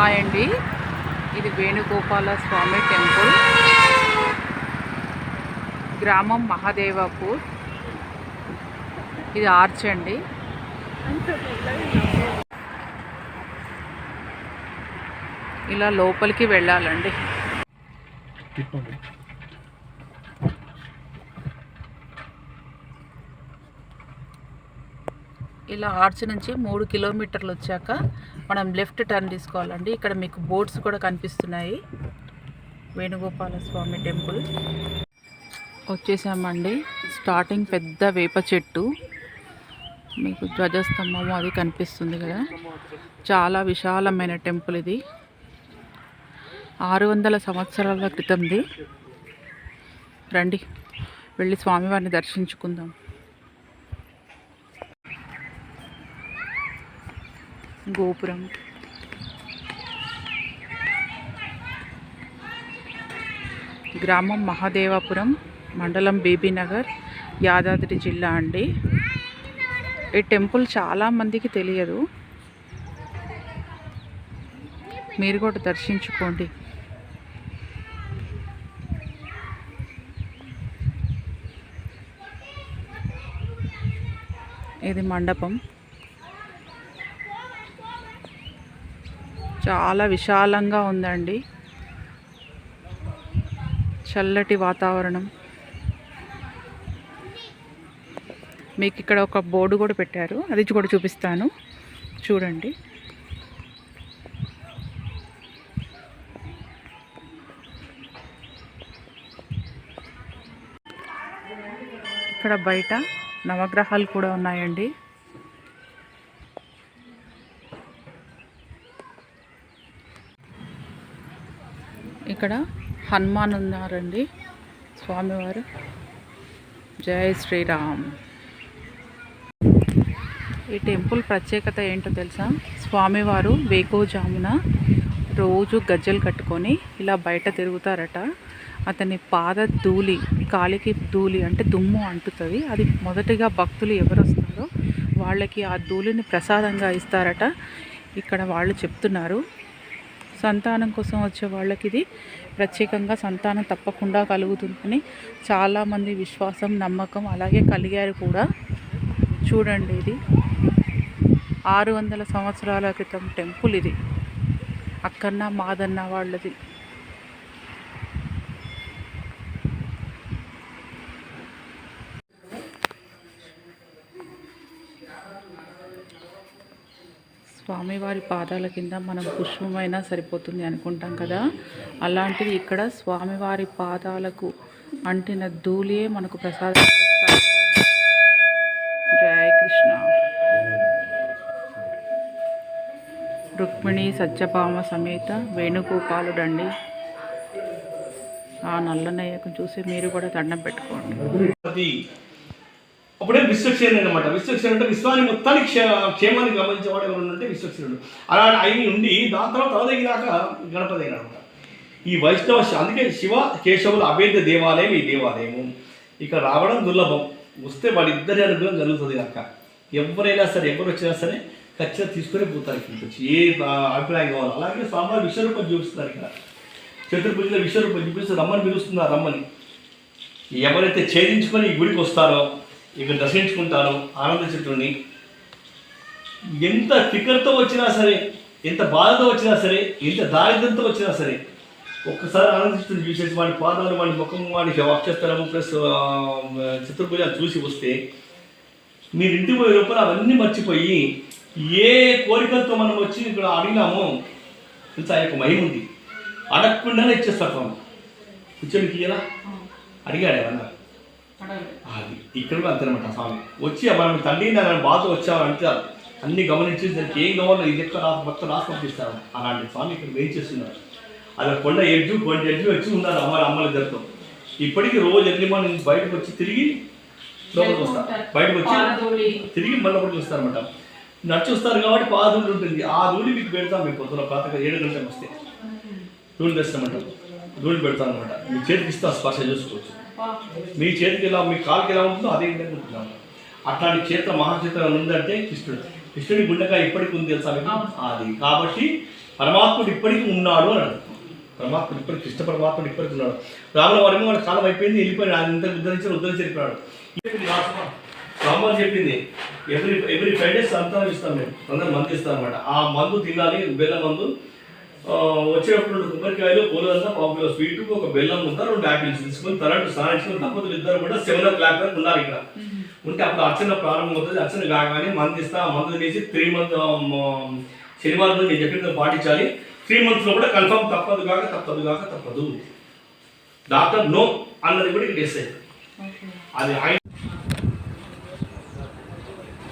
Hi అండి. ఇది Venugopala Swamy temple. గ్రామం మహాదేవాపూర్. ఇది ఆర్చ్ అండి. ఇలా లోపలికి వెళ్ళాలండి. ఇలా ఆర్చ్ నుంచి మూడు కిలోమీటర్లు వచ్చాక మనం లెఫ్ట్ టర్న్ తీసుకోవాలండి. ఇక్కడ మీకు బోట్స్ కూడా కనిపిస్తున్నాయి. వేణుగోపాల స్వామి టెంపుల్. వచ్చేసామండి. స్టార్టింగ్ పెద్ద వేప చెట్టు. మీకు ధ్వజస్తంభము అది కనిపిస్తుంది కదా. చాలా విశాలమైన టెంపుల్ ఇది. ఆరు వందల సంవత్సరాల క్రితంది. రండి వెళ్ళి స్వామివారిని దర్శించుకుందాం. గోపురం. గ్రామం మహాదేవపురం మండలం బీబీనగర్ యాదాద్రి జిల్లా అండి. ఈ టెంపుల్ చాలా మందికి తెలియదు. మీరు కూడా దర్శించుకోండి. ఇది మండపం. చాలా విశాలంగా ఉందండి. చల్లటి వాతావరణం. మీకు ఇక్కడ ఒక బోర్డు కూడా పెట్టారు. అది కూడా చూపిస్తాను. చూడండి. ఇక్కడ బయట నవగ్రహాలు కూడా ఉన్నాయండి. ఇక్కడ హనుమాన్ ఉన్నారండి స్వామివారు. జై శ్రీరామ్. ఈ టెంపుల్ ప్రత్యేకత ఏంటో తెలుసా? స్వామివారు వేకోజామున రోజు గజ్జలు కట్టుకొని ఇలా బయట తిరుగుతారట. అతని పాద ధూళి కాలికి ధూళి అంటే దుమ్ము అంటుతుంది. అది మొదటిగా భక్తులు ఎవరు వస్తారో వాళ్ళకి ఆ ధూళిని ప్రసాదంగా ఇస్తారట. ఇక్కడ వాళ్ళు చెప్తున్నారు సంతానం కోసం వచ్చే వాళ్ళకి ఇది ప్రత్యేకంగా సంతానం తప్పకుండా కలుగుతుందని చాలామంది విశ్వాసం నమ్మకం అలాగే కలిగారు కూడా. చూడండి ఇది. ఆరు వందల సంవత్సరాల క్రితం టెంపుల్ ఇది. అక్కన్న మాదన్న వాళ్ళది. స్వామివారి పాదాల కింద మనం పుష్పమైనా సరిపోతుంది అనుకుంటాం కదా? అలాంటిది ఇక్కడ స్వామివారి పాదాలకు అంటిన ధూళియే మనకు ప్రసాదం జయకృష్ణ జయ కృష్ణ. రుక్మిణి సత్యభామ సమేత వేణుగోపాలుడండి ఆ నల్లనయ్యకు చూసి మీరు కూడా దండం పెట్టుకోండి. అప్పుడే విశ్వక్షేణుడు అనమాట విశ్వక్షేణుడు అంటే విశ్వాన్ని మొత్తానికి క్షే క్షేమాన్ని గమనించేవాడు ఎవరు అంటే విశ్వక్షేణుడు అలా ఆయన ఉండి దాని తర్వాత తలదగినాక గణపతి అయినాడు అనమాట ఈ వైష్ణవ అందుకే శివ కేశవుల అభేద దేవాలయం ఈ దేవాలయము. ఇక్కడ రావడం దుర్లభం. వస్తే వాళ్ళిద్దరి అనుగ్రహం జరుగుతుంది కనుక. ఎవరైనా సరే ఎవరు వచ్చినా సరే ఖచ్చితంగా తీసుకొని పోతారు ఇక్కడికి వచ్చి. ఏ అభిప్రాయం కావాలి. అలాగే స్వామివారు విశ్వరూపం చూపిస్తున్నారు ఇక్కడ. చతుర్భుజుల విశ్వరూపం చూపిస్తే రమ్మని పిలుస్తున్నారు రమ్మని. ఎవరైతే ఛేదించుకొని ఈ గుడికి వస్తారో ఇక్కడ దర్శించుకుంటారో ఆనంద చెట్టుని ఎంత ఫికర్తో వచ్చినా సరే ఎంత బాధతో వచ్చినా సరే ఎంత దారిద్ర్యంతో వచ్చినా సరే ఒక్కసారి ఆనందిస్తుంది చూసేసి వాడి పాదాలు వాడి ముఖం వాడి అక్షస్తరము ప్లస్ చతుర్భుజాలు చూసి వస్తే మీరు ఇంటికి పోయే లోపల అవన్నీ మర్చిపోయి ఏ కోరికలతో మనం వచ్చి ఇక్కడ అడిగినామో తెలుసా ఆ యొక్క మహిమ ఉంది. అడగకుండానే ఇచ్చేస్తారు కూర్చొని తీయరా అడిగాడు ఏమన్నా అది ఇక్కడ కూడా అంతేనమాట స్వామి. వచ్చి మనం తండ్రి నేను బాధ వచ్చామని అంటే అన్ని గమనించి దానికి ఏం కావాలో ఇది ఎక్కడ రాసి మొత్తం రాసి పంపిస్తారు. అలాంటి స్వామి ఇక్కడ వెయిట్ చేస్తున్నారు. అది కొండ ఎడ్జు కొండ ఎడ్జు వచ్చి ఉన్నారు అమ్మ అమ్మల ఇద్దరితో ఇప్పటికీ రోజు ఎర్లీ మార్నింగ్ బయటకు వచ్చి తిరిగి లోపలికి వస్తారు. బయటకు వచ్చి తిరిగి మళ్ళీ లోపలికి వస్తారన్నమాట. నడిచి వస్తారు కాబట్టి పాదూళ్ళు ఉంటుంది. ఆ ధూళి మీకు పెడతాం మీకు పొద్దున ప్రాతగా ఏడు గంటలకు వస్తే. ధూళి తెస్తామంటాం ధూళి పెడతాం అనమాట మీ చేతికి ఇస్తాం స్పర్శ చూసుకోవచ్చు. మీ చేతికి ఎలా మీ కాలుకి ఎలా ఉంటుందో అదే విధంగా ఉంటున్నాం అట్లాంటి క్షేత్ర మహాక్షేత్రం ఉందంటే కృష్ణుడు. కృష్ణుడి గుండెకాయ ఇప్పటికి ఉంది తెలుసా అది. కాబట్టి పరమాత్ముడు ఇప్పటికీ ఉన్నాడు అన్నాడు పరమాత్ముడు ఇప్పటికి కృష్ణ పరమాత్ముడు ఇప్పటికి ఉన్నాడు. రాముల వారేమో వాడి కాలం అయిపోయింది వెళ్ళిపోయాడు. ఆయన ఇంత ఉద్ధరించి ఉద్ధరించి వెళ్ళిపోయాడు రామాలు చెప్పింది ఎవ్రీ ఎవ్రీ ఫైవ్ డేస్ అంతా ఇస్తాం మేము అందరం మందు ఇస్తాం అనమాట ఆ మందు తినాలి బెల్లం మందు వచ్చేటప్పుడు కొబ్బరికాయలు పూలంతా పావు కిలో స్వీట్ ఒక బెల్లం ముద్ద రెండు యాపిల్స్ తీసుకొని తలంటు స్నానించుకొని దంపతులు ఇద్దరు కూడా సెవెన్ ఓ క్లాక్ వరకు ఉన్నారు ఇక్కడ. ఉంటే అప్పుడు అర్చన ప్రారంభం అవుతుంది అర్చన కాగానే మందు ఇస్తా ఆ మందు తీసి త్రీ మంత్ శనివారం నేను చెప్పిన పాటించాలి. త్రీ మంత్స్లో కూడా కన్ఫర్మ్ తప్పదు కాక తప్పదు కాక తప్పదు. డాక్టర్ నో అన్నది కూడా ఇక్కడ ఎస్ఐ అది ఆయన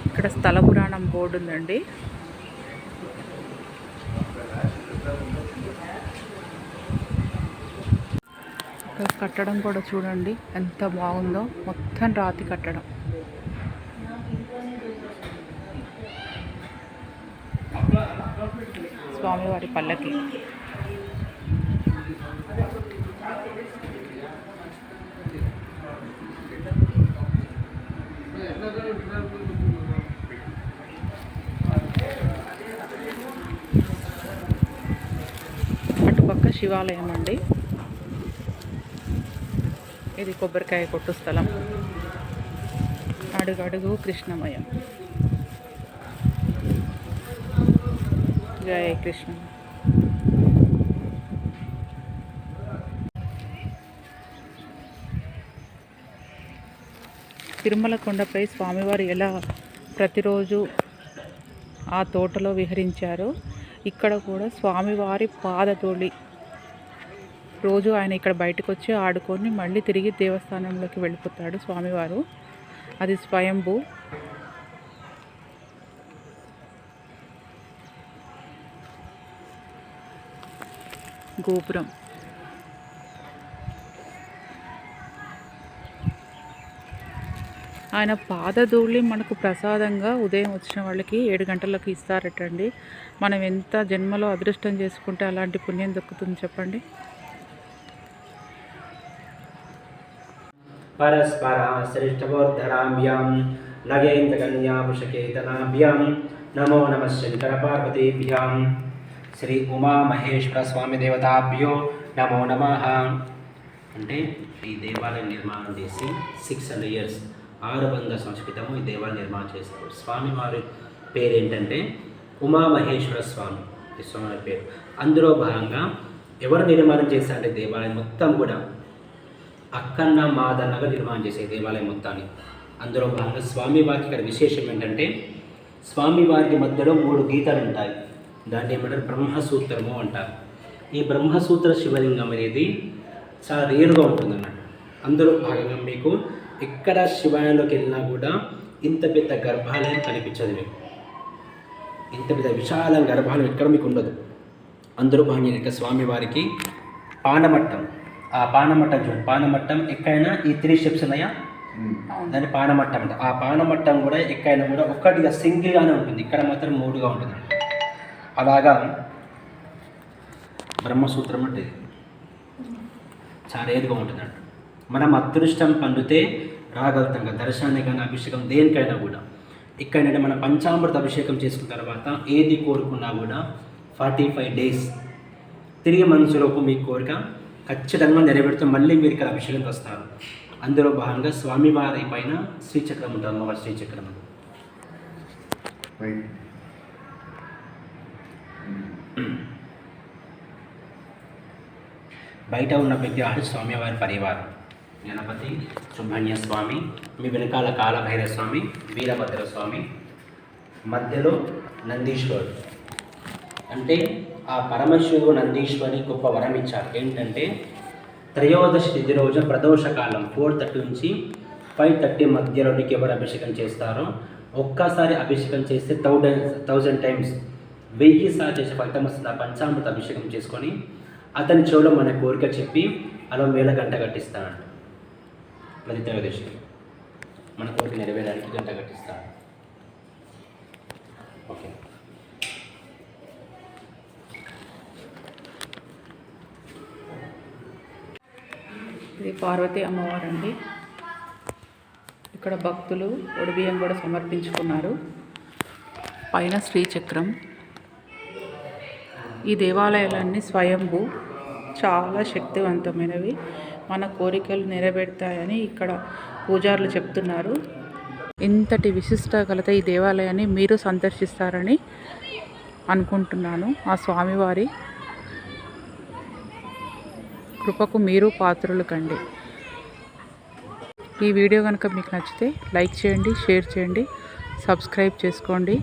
ఇక్కడ స్థల పురాణం బోర్డు ఉందండి ఇక్కడ కట్టడం కూడా చూడండి ఎంత బాగుందో మొత్తం రాతి కట్టడం స్వామివారి పల్లకి అటుపక్క శివాలయం అండి ఇది కొబ్బరికాయ కొట్టు స్థలం. అడుగడుగు కృష్ణమయం. జయ కృష్ణ. తిరుమల కొండపై స్వామివారు ఎలా ప్రతిరోజు ఆ తోటలో విహరించారో ఇక్కడ కూడా స్వామివారి పాదతోళి రోజు ఆయన ఇక్కడ బయటకు వచ్చి ఆడుకొని మళ్ళీ తిరిగి దేవస్థానంలోకి వెళ్ళిపోతాడు స్వామివారు. అది స్వయంభూ. గోపురం. ఆయన పాదధూళి మనకు ప్రసాదంగా ఉదయం వచ్చిన వాళ్ళకి ఏడు గంటలకు ఇస్తారటండి. మనం ఎంత జన్మలో అదృష్టం చేసుకుంటే అలాంటి పుణ్యం దక్కుతుంది చెప్పండి. परस्पराश्रेष्ठवोद्धराभ्यां नगेन्द्रकन्यापुषकेतनाभ्यां नमो नमः शङ्करपार्वतीभ्यां శ్రీ ఉమామహేశ్వర స్వామి దేవతాభ్యో నమో నమ అంటే ఈ దేవాలయం నిర్మాణం చేసి సిక్స్ హండ్రెడ్ ఇయర్స్ ఆరు వందల సంవత్సరాల క్రితము ఈ దేవాలయం నిర్మాణం చేశారు స్వామివారి పేరు ఏంటంటే ఉమామహేశ్వర స్వామి ఈ స్వామి పేరు అందులో భాగంగా ఎవరు నిర్మాణం చేశారంటే దేవాలయం మొత్తం కూడా అక్కన్న మాదన్నగా నిర్మాణం చేసే దేవాలయం మొత్తాన్ని. అందులో భాగంగా స్వామివారికి ఇక్కడ విశేషం ఏంటంటే స్వామివారికి మధ్యలో మూడు గీతలు ఉంటాయి. దాన్ని ఏమంటారు? బ్రహ్మసూత్రము అంటారు. ఈ బ్రహ్మసూత్ర శివలింగం అనేది చాలా రేరుగా ఉంటుందన్నమాట. అందులో భాగంగా మీకు ఎక్కడ శివాలయంలోకి వెళ్ళినా కూడా ఇంత పెద్ద గర్భాలయం కనిపించదు మీకు. ఇంత పెద్ద విశాలం గర్భాలయం ఎక్కడ మీకు ఉండదు. అందులో భాగంగా స్వామివారికి పానమట్టం ఆ పానమట్టం చూడండి పానమట్టం ఎక్కడైనా ఈ త్రీ స్టెప్స్ ఉన్నాయా? దాన్ని పానమట్టం అంట. ఆ పానమట్టం కూడా ఎక్కడైనా కూడా ఒక్కటిగా సింగిల్గానే ఉంటుంది. ఇక్కడ మాత్రం మూడుగా ఉంటుంది అలాగా? బ్రహ్మసూత్రం అంటే. చాలా ఏదిగా ఉంటుంది అంట. మనం అదృష్టం పండితే రాగలుగుతాం. కదా దర్శనానికైనా అభిషేకం దేనికైనా కూడా. ఇక్కడైనా మనం పంచామృత అభిషేకం చేసుకున్న తర్వాత ఏది కోరుకున్నా కూడా ఫార్టీ ఫైవ్ డేస్ తిరిగి మనసులోపు మీ కోరిక ఖచ్చితంగా నెరవేరుతూ మళ్ళీ మీరు ఇక్కడ అభిషేకం వస్తారు అందులో భాగంగా స్వామివారి పైన శ్రీచక్రం ఉంటుంది అమ్మవారి శ్రీచక్రం బయట ఉన్న విగ్రహాలు స్వామివారి పరివారం. గణపతి సుబ్రహ్మణ్య స్వామి మీ వెనకాల కాలభైర స్వామి వీరభద్ర స్వామి మధ్యలో నందీశ్వరుడు. అంటే ఆ పరమశివుడు నందీశ్వరి గొప్ప వరం ఇచ్చారు. ఏంటంటే త్రయోదశి తిథి రోజు ప్రదోష కాలం ఫోర్ థర్టీ నుంచి ఫైవ్ థర్టీ మధ్యలోనికి ఎవరు అభిషేకం చేస్తారో. ఒక్కసారి అభిషేకం చేస్తే థౌజండ్ థౌజండ్ టైమ్స్ వెయ్యి సార్లు చేసే ఫలితం వస్తుంది. ఆ పంచామృత అభిషేకం చేసుకొని అతని చెవులో మన కోరిక చెప్పి అలా వేల గంట కట్టిస్తాడు. ప్రతి త్రయోదశి మన కోరిక నెరవేరడానికి గంట కట్టిస్తాను ఓకే. ఇది పార్వతీ అమ్మవారు అండి ఇక్కడ భక్తులు ఒడిబియ్యం కూడా సమర్పించుకున్నారు. పైన శ్రీచక్రం. ఈ దేవాలయాలన్నీ స్వయంభూ చాలా శక్తివంతమైనవి. మన కోరికలు నెరవేరుతాయని ఇక్కడ పూజారులు చెప్తున్నారు. ఇంతటి విశిష్ట కలత ఈ దేవాలయాన్ని మీరు సందర్శిస్తారని అనుకుంటున్నాను. ఆ స్వామివారి కృపకు మీరు పాత్రులు కండి ఈ వీడియో కనుక మీకు నచ్చితే లైక్ చేయండి షేర్ చేయండి సబ్స్క్రైబ్ చేసుకోండి.